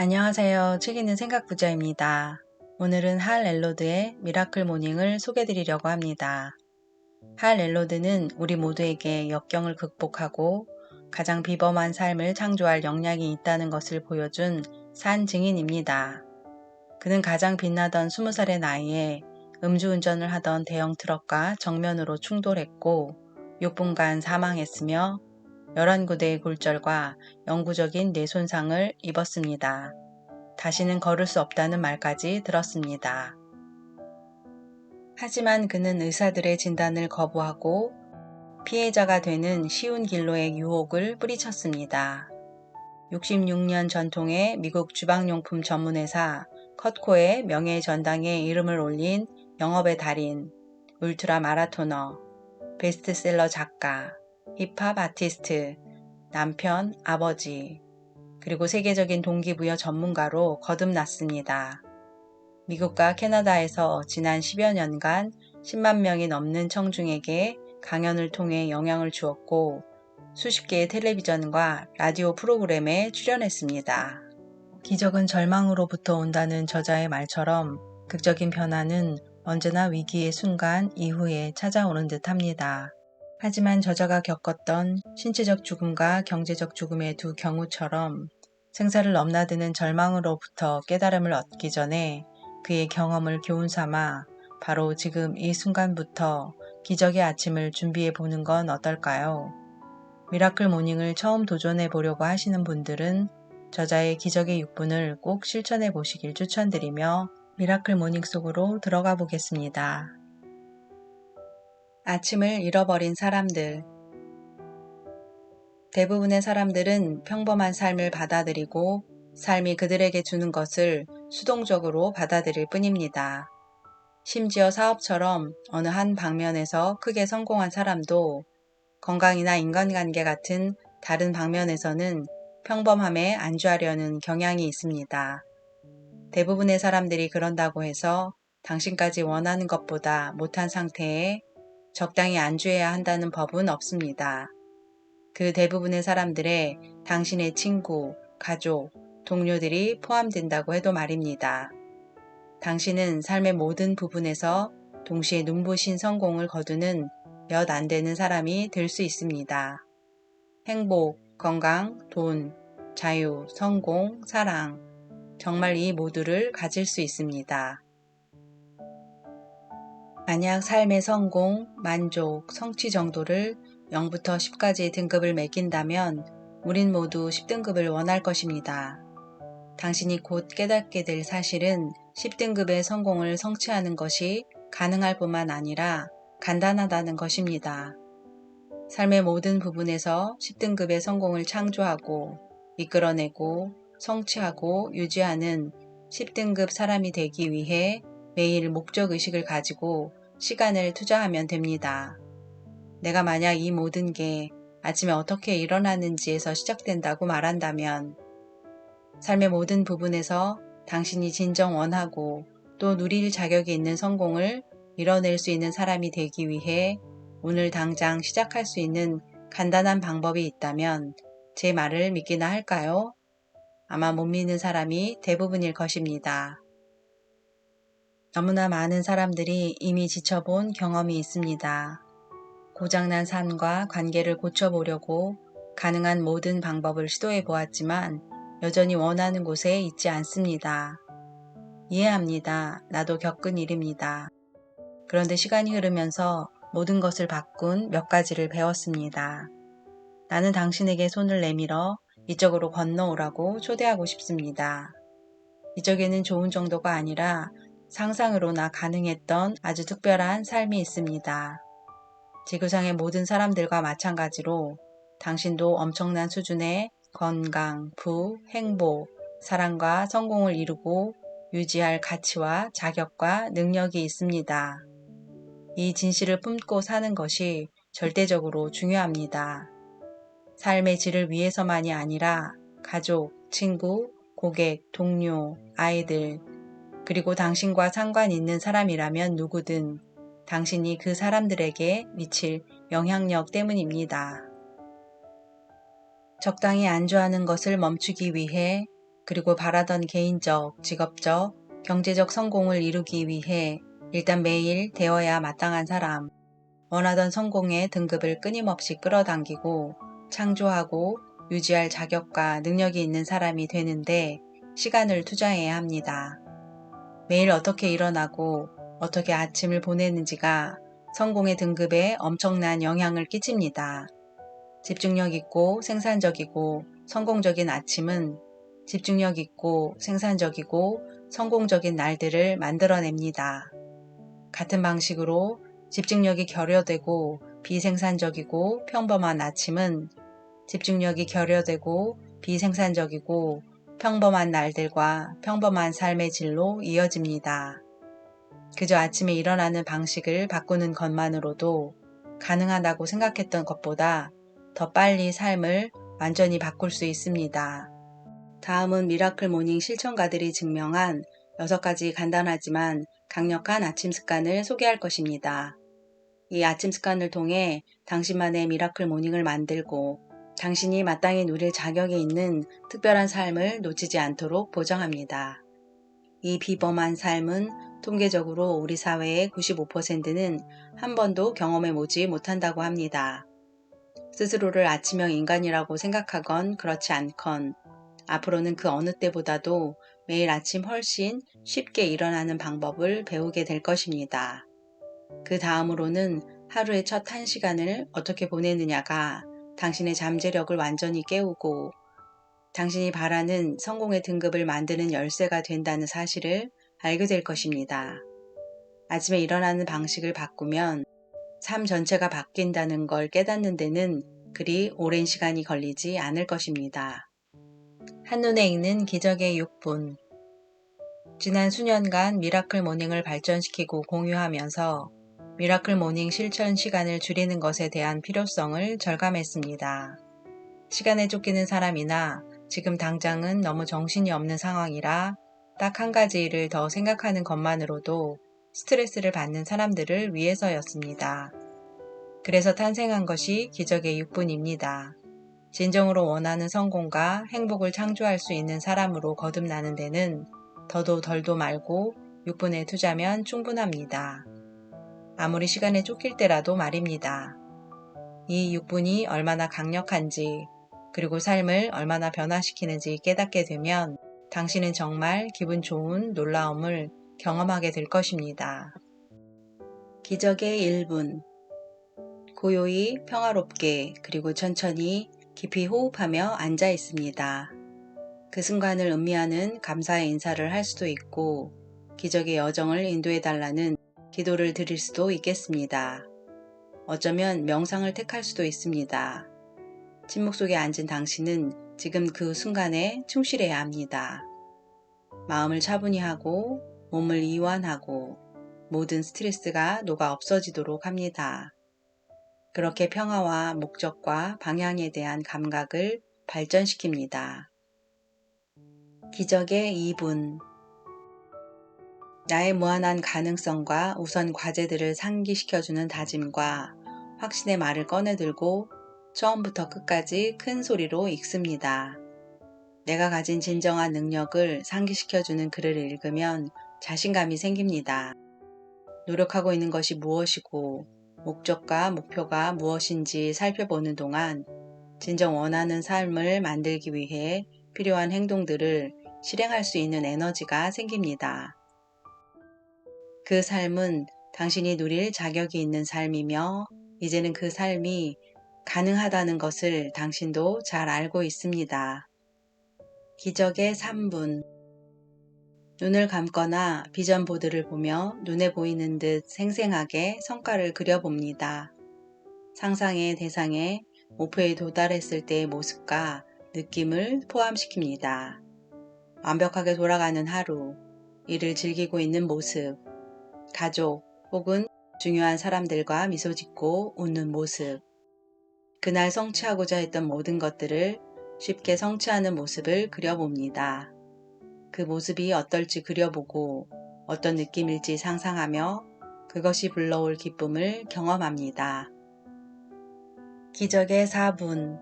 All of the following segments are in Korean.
안녕하세요. 책 읽는 생각 부자입니다. 오늘은 할 엘로드의 미라클 모닝을 소개드리려고 합니다. 할 엘로드는 우리 모두에게 역경을 극복하고 가장 비범한 삶을 창조할 역량이 있다는 것을 보여준 산 증인입니다. 그는 가장 빛나던 20살의 나이에 음주운전을 하던 대형 트럭과 정면으로 충돌했고 6분간 사망했으며 11구대의 골절과 영구적인 뇌 손상을 입었습니다. 다시는 걸을 수 없다는 말까지 들었습니다. 하지만 그는 의사들의 진단을 거부하고 피해자가 되는 쉬운 길로의 유혹을 뿌리쳤습니다. 66년 전통의 미국 주방용품 전문회사 컷코의 명예 전당에 이름을 올린 영업의 달인, 울트라 마라토너, 베스트셀러 작가, 힙합 아티스트, 남편, 아버지, 그리고 세계적인 동기부여 전문가로 거듭났습니다. 미국과 캐나다에서 지난 10여 년간 10만 명이 넘는 청중에게 강연을 통해 영향을 주었고 수십 개의 텔레비전과 라디오 프로그램에 출연했습니다. 기적은 절망으로부터 온다는 저자의 말처럼 극적인 변화는 언제나 위기의 순간 이후에 찾아오는 듯 합니다. 하지만 저자가 겪었던 신체적 죽음과 경제적 죽음의 두 경우처럼 생사를 넘나드는 절망으로부터 깨달음을 얻기 전에 그의 경험을 교훈 삼아 바로 지금 이 순간부터 기적의 아침을 준비해 보는 건 어떨까요? 미라클 모닝을 처음 도전해 보려고 하시는 분들은 저자의 기적의 6분을 꼭 실천해 보시길 추천드리며 미라클 모닝 속으로 들어가 보겠습니다. 아침을 잃어버린 사람들. 대부분의 사람들은 평범한 삶을 받아들이고 삶이 그들에게 주는 것을 수동적으로 받아들일 뿐입니다. 심지어 사업처럼 어느 한 방면에서 크게 성공한 사람도 건강이나 인간관계 같은 다른 방면에서는 평범함에 안주하려는 경향이 있습니다. 대부분의 사람들이 그런다고 해서 당신까지 원하는 것보다 못한 상태에 적당히 안주해야 한다는 법은 없습니다. 그 대부분의 사람들의 당신의 친구, 가족, 동료들이 포함된다고 해도 말입니다. 당신은 삶의 모든 부분에서 동시에 눈부신 성공을 거두는 몇 안 되는 사람이 될 수 있습니다. 행복, 건강, 돈, 자유, 성공, 사랑, 정말 이 모두를 가질 수 있습니다. 만약 삶의 성공, 만족, 성취 정도를 0부터 10까지 등급을 매긴다면 우린 모두 10등급을 원할 것입니다. 당신이 곧 깨닫게 될 사실은 10등급의 성공을 성취하는 것이 가능할 뿐만 아니라 간단하다는 것입니다. 삶의 모든 부분에서 10등급의 성공을 창조하고 이끌어내고 성취하고 유지하는 10등급 사람이 되기 위해 매일 목적의식을 가지고 시간을 투자하면 됩니다. 내가 만약 이 모든 게 아침에 어떻게 일어나는지에서 시작된다고 말한다면 삶의 모든 부분에서 당신이 진정 원하고 또 누릴 자격이 있는 성공을 이뤄낼 수 있는 사람이 되기 위해 오늘 당장 시작할 수 있는 간단한 방법이 있다면 제 말을 믿기나 할까요? 아마 못 믿는 사람이 대부분일 것입니다. 너무나 많은 사람들이 이미 지쳐본 경험이 있습니다. 고장난 삶과 관계를 고쳐보려고 가능한 모든 방법을 시도해 보았지만 여전히 원하는 곳에 있지 않습니다. 이해합니다. 나도 겪은 일입니다. 그런데 시간이 흐르면서 모든 것을 바꾼 몇 가지를 배웠습니다. 나는 당신에게 손을 내밀어 이쪽으로 건너오라고 초대하고 싶습니다. 이쪽에는 좋은 정도가 아니라 상상으로나 가능했던 아주 특별한 삶이 있습니다. 지구상의 모든 사람들과 마찬가지로 당신도 엄청난 수준의 건강, 부, 행복, 사랑과 성공을 이루고 유지할 가치와 자격과 능력이 있습니다. 이 진실을 품고 사는 것이 절대적으로 중요합니다. 삶의 질을 위해서만이 아니라 가족, 친구, 고객, 동료, 아이들, 그리고 당신과 상관 있는 사람이라면 누구든 당신이 그 사람들에게 미칠 영향력 때문입니다. 적당히 안주하는 것을 멈추기 위해 그리고 바라던 개인적, 직업적, 경제적 성공을 이루기 위해 일단 매일 되어야 마땅한 사람, 원하던 성공의 등급을 끊임없이 끌어당기고 창조하고 유지할 자격과 능력이 있는 사람이 되는데 시간을 투자해야 합니다. 매일 어떻게 일어나고 어떻게 아침을 보내는지가 성공의 등급에 엄청난 영향을 끼칩니다. 집중력 있고 생산적이고 성공적인 아침은 집중력 있고 생산적이고 성공적인 날들을 만들어냅니다. 같은 방식으로 집중력이 결여되고 비생산적이고 평범한 아침은 집중력이 결여되고 비생산적이고 평범한 날들과 평범한 삶의 질로 이어집니다. 그저 아침에 일어나는 방식을 바꾸는 것만으로도 가능하다고 생각했던 것보다 더 빨리 삶을 완전히 바꿀 수 있습니다. 다음은 미라클 모닝 실천가들이 증명한 6가지 간단하지만 강력한 아침 습관을 소개할 것입니다. 이 아침 습관을 통해 당신만의 미라클 모닝을 만들고 당신이 마땅히 누릴 자격이 있는 특별한 삶을 놓치지 않도록 보장합니다. 이 비범한 삶은 통계적으로 우리 사회의 95%는 한 번도 경험해 보지 못한다고 합니다. 스스로를 아침형 인간이라고 생각하건 그렇지 않건 앞으로는 그 어느 때보다도 매일 아침 훨씬 쉽게 일어나는 방법을 배우게 될 것입니다. 그 다음으로는 하루의 첫 1시간을 어떻게 보내느냐가 당신의 잠재력을 완전히 깨우고 당신이 바라는 성공의 등급을 만드는 열쇠가 된다는 사실을 알게 될 것입니다. 아침에 일어나는 방식을 바꾸면 삶 전체가 바뀐다는 걸 깨닫는 데는 그리 오랜 시간이 걸리지 않을 것입니다. 한눈에 익는 기적의 6분 지난 수년간 미라클 모닝을 발전시키고 공유하면서 미라클 모닝 실천 시간을 줄이는 것에 대한 필요성을 절감했습니다. 시간에 쫓기는 사람이나 지금 당장은 너무 정신이 없는 상황이라 딱 한 가지 일을 더 생각하는 것만으로도 스트레스를 받는 사람들을 위해서였습니다. 그래서 탄생한 것이 기적의 6분입니다. 진정으로 원하는 성공과 행복을 창조할 수 있는 사람으로 거듭나는 데는 더도 덜도 말고 6분에 투자면 충분합니다. 아무리 시간에 쫓길 때라도 말입니다. 이 6분이 얼마나 강력한지 그리고 삶을 얼마나 변화시키는지 깨닫게 되면 당신은 정말 기분 좋은 놀라움을 경험하게 될 것입니다. 기적의 1분 고요히 평화롭게 그리고 천천히 깊이 호흡하며 앉아 있습니다. 그 순간을 의미하는 감사의 인사를 할 수도 있고 기적의 여정을 인도해 달라는 기도를 드릴 수도 있겠습니다. 어쩌면 명상을 택할 수도 있습니다. 침묵 속에 앉은 당신은 지금 그 순간에 충실해야 합니다. 마음을 차분히 하고 몸을 이완하고 모든 스트레스가 녹아 없어지도록 합니다. 그렇게 평화와 목적과 방향에 대한 감각을 발전시킵니다. 기적의 2분 나의 무한한 가능성과 우선 과제들을 상기시켜주는 다짐과 확신의 말을 꺼내들고 처음부터 끝까지 큰 소리로 읽습니다. 내가 가진 진정한 능력을 상기시켜주는 글을 읽으면 자신감이 생깁니다. 노력하고 있는 것이 무엇이고 목적과 목표가 무엇인지 살펴보는 동안 진정 원하는 삶을 만들기 위해 필요한 행동들을 실행할 수 있는 에너지가 생깁니다. 그 삶은 당신이 누릴 자격이 있는 삶이며 이제는 그 삶이 가능하다는 것을 당신도 잘 알고 있습니다. 기적의 3분 눈을 감거나 비전 보드를 보며 눈에 보이는 듯 생생하게 성과를 그려봅니다. 상상의 대상에 목표에 도달했을 때의 모습과 느낌을 포함시킵니다. 완벽하게 돌아가는 하루, 일을 즐기고 있는 모습, 가족 혹은 중요한 사람들과 미소 짓고 웃는 모습, 그날 성취하고자 했던 모든 것들을 쉽게 성취하는 모습을 그려봅니다. 그 모습이 어떨지 그려보고 어떤 느낌일지 상상하며 그것이 불러올 기쁨을 경험합니다. 기적의 4분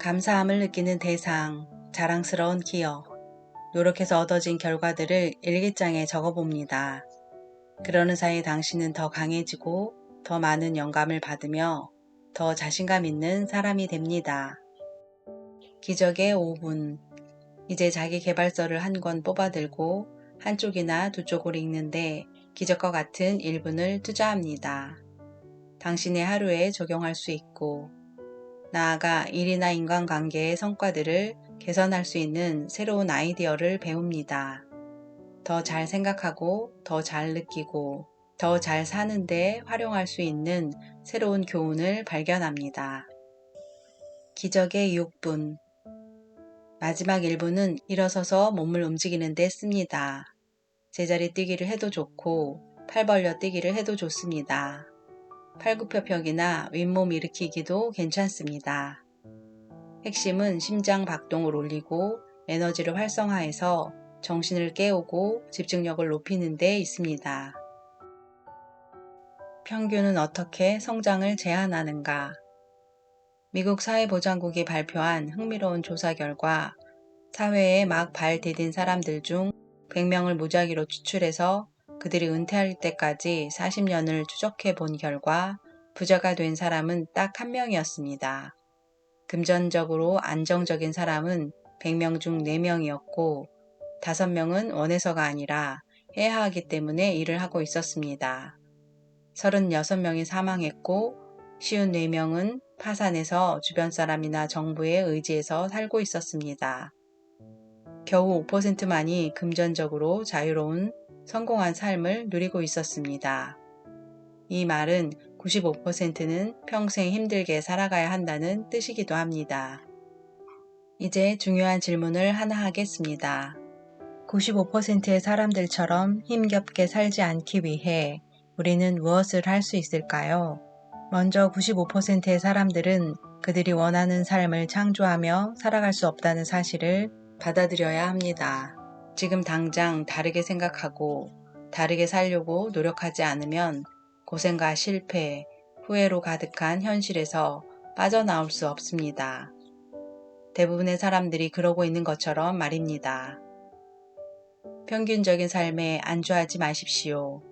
감사함을 느끼는 대상 자랑스러운 기억, 노력해서 얻어진 결과들을 일기장에 적어봅니다. 그러는 사이 당신은 더 강해지고 더 많은 영감을 받으며 더 자신감 있는 사람이 됩니다. 기적의 5분. 이제 자기 개발서를 한 권 뽑아들고 한쪽이나 두 쪽으로 읽는데 기적과 같은 1분을 투자합니다. 당신의 하루에 적용할 수 있고 나아가 일이나 인간관계의 성과들을 개선할 수 있는 새로운 아이디어를 배웁니다. 더 잘 생각하고 더 잘 느끼고 더 잘 사는데 활용할 수 있는 새로운 교훈을 발견합니다. 기적의 6분 마지막 1분은 일어서서 몸을 움직이는 데 씁니다. 제자리 뛰기를 해도 좋고 팔 벌려 뛰기를 해도 좋습니다. 팔굽혀펴기나 윗몸 일으키기도 괜찮습니다. 핵심은 심장 박동을 올리고 에너지를 활성화해서 정신을 깨우고 집중력을 높이는 데 있습니다. 평균은 어떻게 성장을 제한하는가? 미국 사회보장국이 발표한 흥미로운 조사 결과 사회에 막 발 디딘 사람들 중 100명을 무작위로 추출해서 그들이 은퇴할 때까지 40년을 추적해 본 결과 부자가 된 사람은 딱 한 명이었습니다. 금전적으로 안정적인 사람은 100명 중 4명이었고 5명은 원해서가 아니라 해야 하기 때문에 일을 하고 있었습니다. 36명이 사망했고 쉬운 4명은 파산해서 주변 사람이나 정부에 의지해서 살고 있었습니다. 겨우 5%만이 금전적으로 자유로운 성공한 삶을 누리고 있었습니다. 이 말은 95%는 평생 힘들게 살아가야 한다는 뜻이기도 합니다. 이제 중요한 질문을 하나 하겠습니다. 95%의 사람들처럼 힘겹게 살지 않기 위해 우리는 무엇을 할 수 있을까요? 먼저 95%의 사람들은 그들이 원하는 삶을 창조하며 살아갈 수 없다는 사실을 받아들여야 합니다. 지금 당장 다르게 생각하고 다르게 살려고 노력하지 않으면 고생과 실패, 후회로 가득한 현실에서 빠져나올 수 없습니다. 대부분의 사람들이 그러고 있는 것처럼 말입니다. 평균적인 삶에 안주하지 마십시오.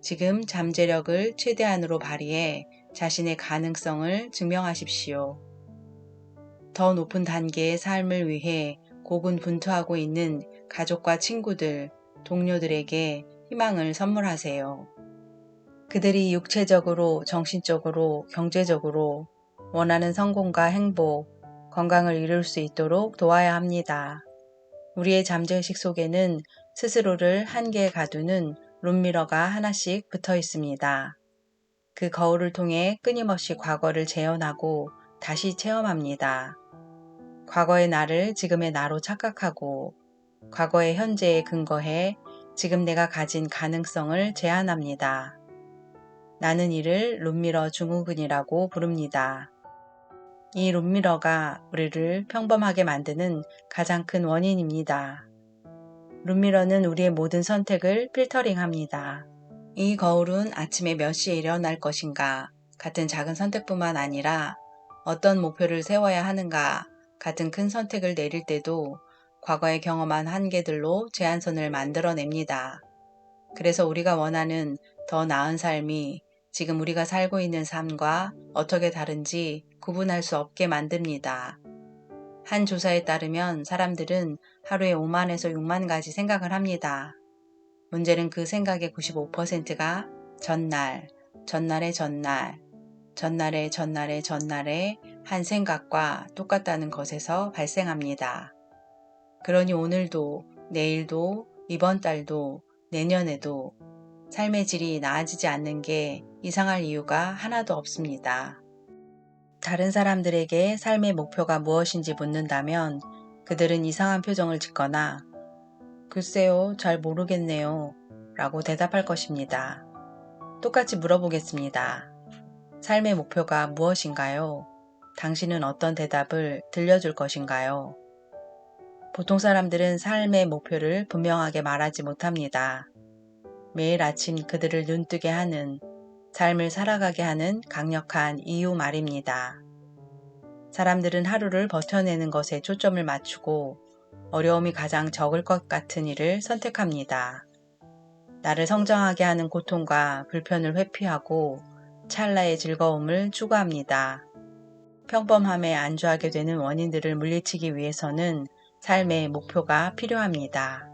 지금 잠재력을 최대한으로 발휘해 자신의 가능성을 증명하십시오. 더 높은 단계의 삶을 위해 고군분투하고 있는 가족과 친구들, 동료들에게 희망을 선물하세요. 그들이 육체적으로, 정신적으로, 경제적으로 원하는 성공과 행복, 건강을 이룰 수 있도록 도와야 합니다. 우리의 잠재의식 속에는 스스로를 한계에 가두는 룸미러가 하나씩 붙어 있습니다. 그 거울을 통해 끊임없이 과거를 재현하고 다시 체험합니다. 과거의 나를 지금의 나로 착각하고 과거의 현재에 근거해 지금 내가 가진 가능성을 제한합니다. 나는 이를 룸미러 증후군이라고 부릅니다. 이 룸미러가 우리를 평범하게 만드는 가장 큰 원인입니다. 룸미러는 우리의 모든 선택을 필터링합니다. 이 거울은 아침에 몇 시에 일어날 것인가 같은 작은 선택뿐만 아니라 어떤 목표를 세워야 하는가 같은 큰 선택을 내릴 때도 과거에 경험한 한계들로 제한선을 만들어냅니다. 그래서 우리가 원하는 더 나은 삶이 지금 우리가 살고 있는 삶과 어떻게 다른지 구분할 수 없게 만듭니다. 한 조사에 따르면 사람들은 하루에 5만에서 6만 가지 생각을 합니다. 문제는 그 생각의 95%가 전날, 전날의 전날, 전날의 전날의 전날의 한 생각과 똑같다는 것에서 발생합니다. 그러니 오늘도, 내일도, 이번 달도, 내년에도 삶의 질이 나아지지 않는 게 이상할 이유가 하나도 없습니다. 다른 사람들에게 삶의 목표가 무엇인지 묻는다면 그들은 이상한 표정을 짓거나 글쎄요, 잘 모르겠네요. 라고 대답할 것입니다. 똑같이 물어보겠습니다. 삶의 목표가 무엇인가요? 당신은 어떤 대답을 들려줄 것인가요? 보통 사람들은 삶의 목표를 분명하게 말하지 못합니다. 매일 아침 그들을 눈뜨게 하는, 삶을 살아가게 하는 강력한 이유 말입니다. 사람들은 하루를 버텨내는 것에 초점을 맞추고 어려움이 가장 적을 것 같은 일을 선택합니다. 나를 성장하게 하는 고통과 불편을 회피하고 찰나의 즐거움을 추구합니다. 평범함에 안주하게 되는 원인들을 물리치기 위해서는 삶의 목표가 필요합니다.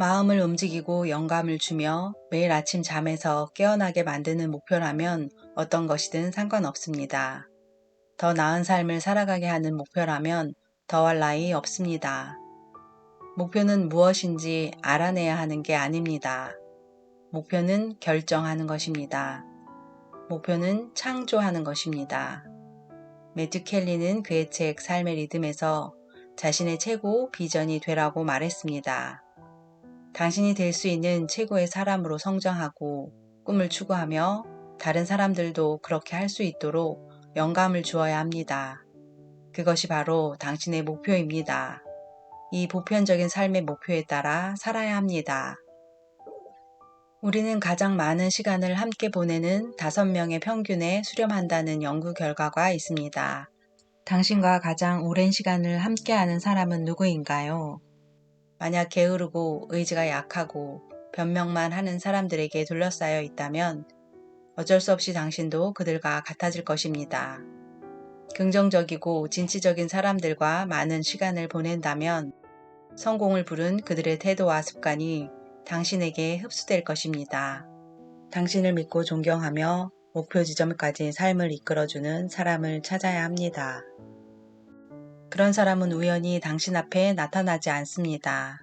마음을 움직이고 영감을 주며 매일 아침 잠에서 깨어나게 만드는 목표라면 어떤 것이든 상관없습니다. 더 나은 삶을 살아가게 하는 목표라면 더할 나위 없습니다. 목표는 무엇인지 알아내야 하는 게 아닙니다. 목표는 결정하는 것입니다. 목표는 창조하는 것입니다. 매튜 켈리는 그의 책 삶의 리듬에서 자신의 최고 비전이 되라고 말했습니다. 당신이 될 수 있는 최고의 사람으로 성장하고 꿈을 추구하며 다른 사람들도 그렇게 할 수 있도록 영감을 주어야 합니다. 그것이 바로 당신의 목표입니다. 이 보편적인 삶의 목표에 따라 살아야 합니다. 우리는 가장 많은 시간을 함께 보내는 5명의 평균에 수렴한다는 연구 결과가 있습니다. 당신과 가장 오랜 시간을 함께하는 사람은 누구인가요? 만약 게으르고 의지가 약하고 변명만 하는 사람들에게 둘러싸여 있다면 어쩔 수 없이 당신도 그들과 같아질 것입니다. 긍정적이고 진취적인 사람들과 많은 시간을 보낸다면 성공을 부른 그들의 태도와 습관이 당신에게 흡수될 것입니다. 당신을 믿고 존경하며 목표 지점까지 삶을 이끌어주는 사람을 찾아야 합니다. 그런 사람은 우연히 당신 앞에 나타나지 않습니다.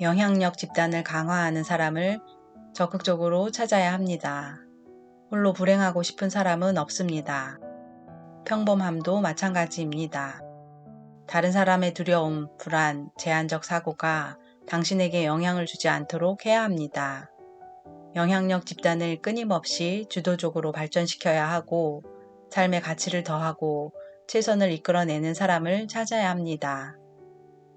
영향력 집단을 강화하는 사람을 적극적으로 찾아야 합니다. 홀로 불행하고 싶은 사람은 없습니다. 평범함도 마찬가지입니다. 다른 사람의 두려움, 불안, 제한적 사고가 당신에게 영향을 주지 않도록 해야 합니다. 영향력 집단을 끊임없이 주도적으로 발전시켜야 하고 삶의 가치를 더하고 최선을 이끌어내는 사람을 찾아야 합니다.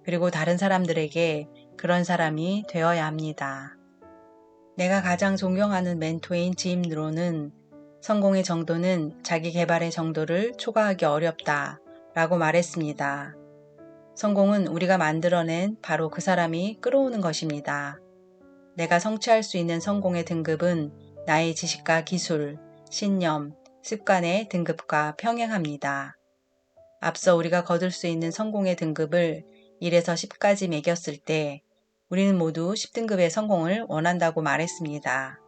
그리고 다른 사람들에게 그런 사람이 되어야 합니다. 내가 가장 존경하는 멘토인 짐 누로는 성공의 정도는 자기 개발의 정도를 초과하기 어렵다 라고 말했습니다. 성공은 우리가 만들어낸 바로 그 사람이 끌어오는 것입니다. 내가 성취할 수 있는 성공의 등급은 나의 지식과 기술, 신념, 습관의 등급과 평행합니다. 앞서 우리가 거둘 수 있는 성공의 등급을 1에서 10까지 매겼을 때 우리는 모두 10등급의 성공을 원한다고 말했습니다.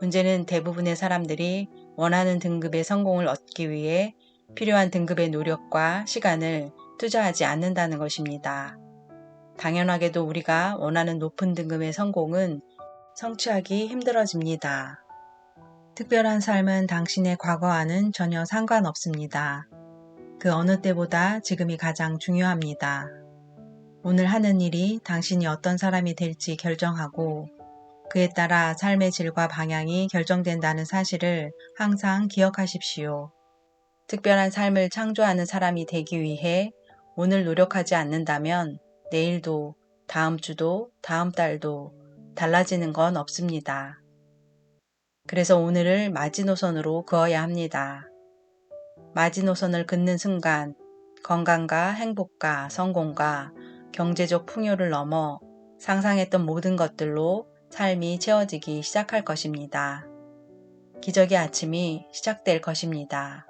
문제는 대부분의 사람들이 원하는 등급의 성공을 얻기 위해 필요한 등급의 노력과 시간을 투자하지 않는다는 것입니다. 당연하게도 우리가 원하는 높은 등급의 성공은 성취하기 힘들어집니다. 특별한 삶은 당신의 과거와는 전혀 상관없습니다. 그 어느 때보다 지금이 가장 중요합니다. 오늘 하는 일이 당신이 어떤 사람이 될지 결정하고 그에 따라 삶의 질과 방향이 결정된다는 사실을 항상 기억하십시오. 특별한 삶을 창조하는 사람이 되기 위해 오늘 노력하지 않는다면 내일도 다음 주도 다음 달도 달라지는 건 없습니다. 그래서 오늘을 마지노선으로 그어야 합니다. 마지노선을 긋는 순간 건강과 행복과 성공과 경제적 풍요를 넘어 상상했던 모든 것들로 삶이 채워지기 시작할 것입니다. 기적의 아침이 시작될 것입니다.